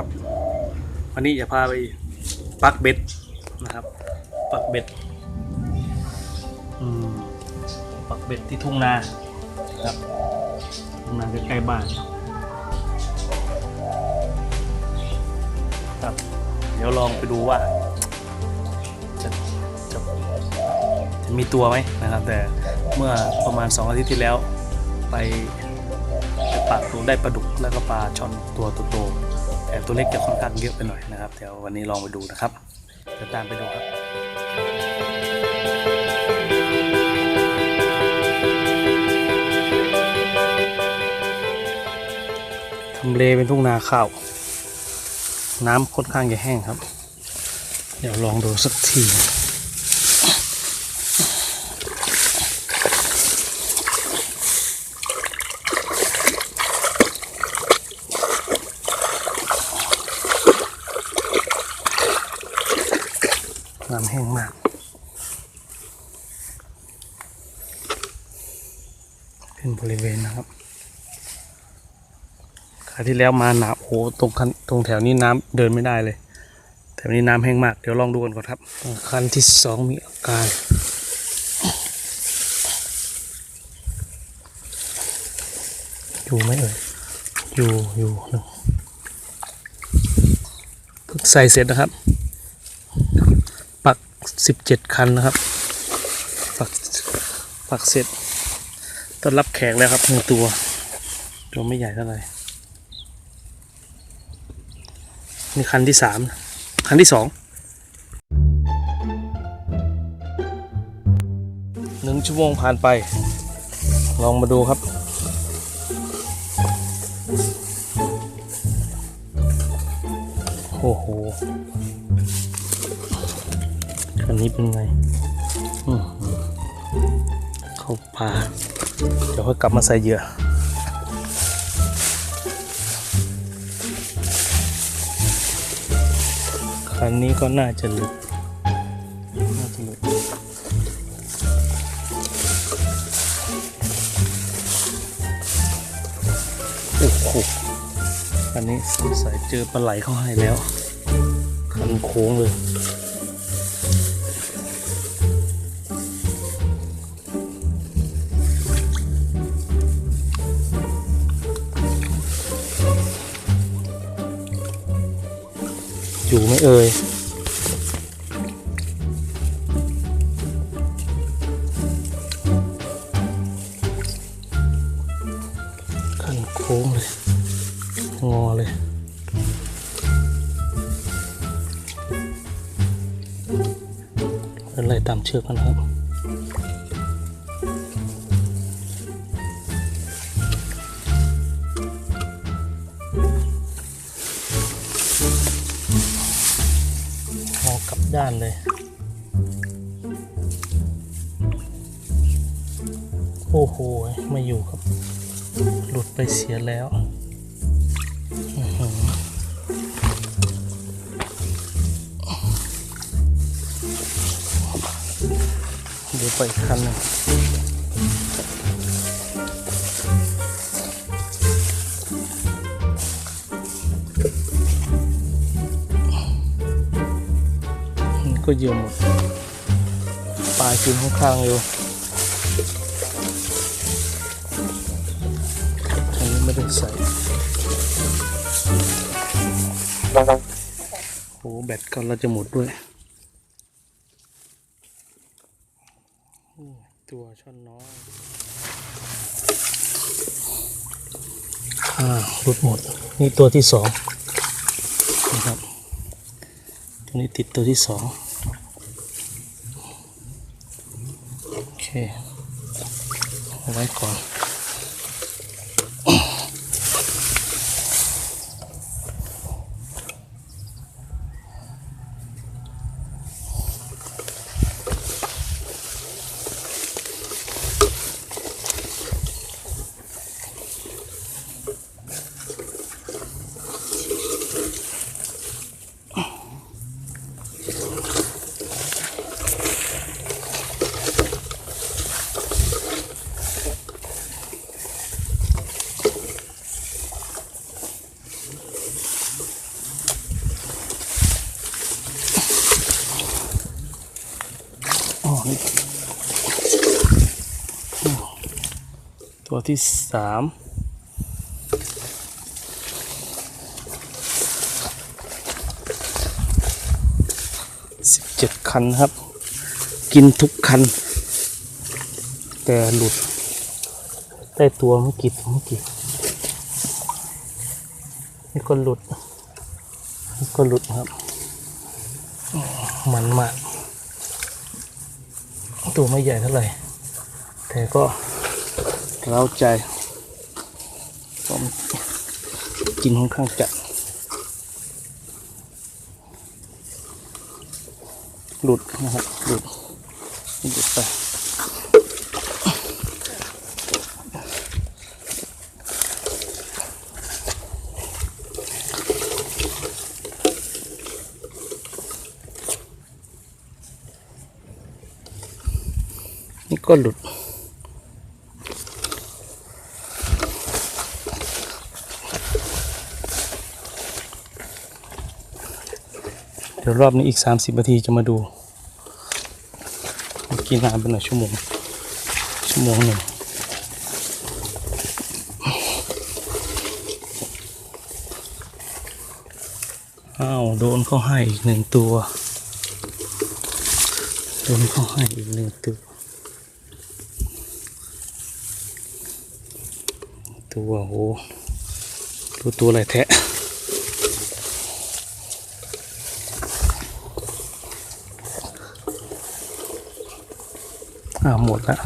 ครับ วันนี้จะพาไปปักเบ็ดนะครับ ปักเบ็ดปักเบ็ดที่ทุ่งนาครับทุ่งนาใกล้ๆบ้านครับ เดี๋ยวลองไปดูว่า จะจะจะมีตัวไหมนะครับ แต่เมื่อประมาณ 2 อาทิตย์ที่แล้วไปไปปักดูได้ปลาดุกแล้วก็ปลาช่อนตัวโตๆ แต่ตัวเล็กจะค่อนข้างเยอะไปหน่อยนะครับเดี๋ยววันนี้ลองไปดูนะครับเดี๋ยวตามไปดูครับทำเลเป็นทุ่งนาข้าว น้ำค่อนข้างจะแห้งครับ เดี๋ยวลองดูสักที แห้งมาก เป็นบริเวณนะครับคราวที่แล้วมาหนาโอ้โหตรงคันตรงแถวนี้น้ำเดินไม่ได้เลย แถวนี้น้ำแห้งมาก เดี๋ยวลองดูกันก่อนครับ คันที่สองมีอาการอยู่ไหมเอ่ยอยู่อยู่ใส่เสร็จนะครับ สิบเจ็ดคันนะครับปักปักเสร็จต้อนรับแขกแล้วครับหนึ่งตัว ตัวไม่ใหญ่เท่าไหร่นี่คันที่สามคันที่สองหนึ่งชั่วโมงผ่านไป ลองมาดูครับ โอ้โห คันนี้เป็นไงเข้าปาเดี๋ยวค่อยกลับมาใส่เหยื่อคันนี้ก็น่าจะหลุดน่าจะหลุดโอ้โหอันนี้สงสัยเจอปลาไหลเข้าให้แล้ว คันโค้งเลย อยู่ไหม่เอ่ยขันโค้งเลย งอเลย อะไรตามเชือกกันนะครับ ด้านเลยโอ้โหมาอยู่ครับ หลุดไปเสียแล้วเดี๋ยวไปคันหนึ่ง ก็เยอะหมดปลากินข้างๆอยู่อันนี้ไม่ได้ใส่โหแบตก็เราจะหมดด้วย ตัวช่อนน้อยอ่าหลุดหมด นี่ตัวที่สองนะครับ ตัวนี้ติดตัวที่สอง โอ เคเอาไว้ก่อน ตัวที่สามสิบเจ็ดคันครับ กินทุกคัน แต่หลุด ได้ตัวเมื่อกี้เมื่อกี้นี่ก็หลุดนี่ก็หลุดครับอืมมันมาก ตัวไม่ใหญ่เท่าไหร่ แต่ก็ เร้าใจผมกินค่อนข้างจัดหลุดนะครับหลุดหลุดไปนี่ก็หลุด เดี๋ยวรอบนี้อีก 30นาทีจะมาดูเมื่อกี้นานไปหน่อชั่วโมง ชั่วโมงหนึ่งอ้าวโดนเขาให้อีกหนึ่งตัว โดนเขาให้อีกหนึ่งตัว ตัวโหตัวตัวอะไรแทะ อ่าหมดละ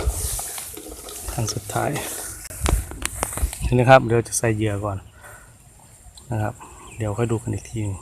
ทางสุดท้ายนี่นะครับเดี๋ยวจะใส่เหยื่อก่อนนะครับ เดี๋ยวค่อยดูกันอีกทีนึง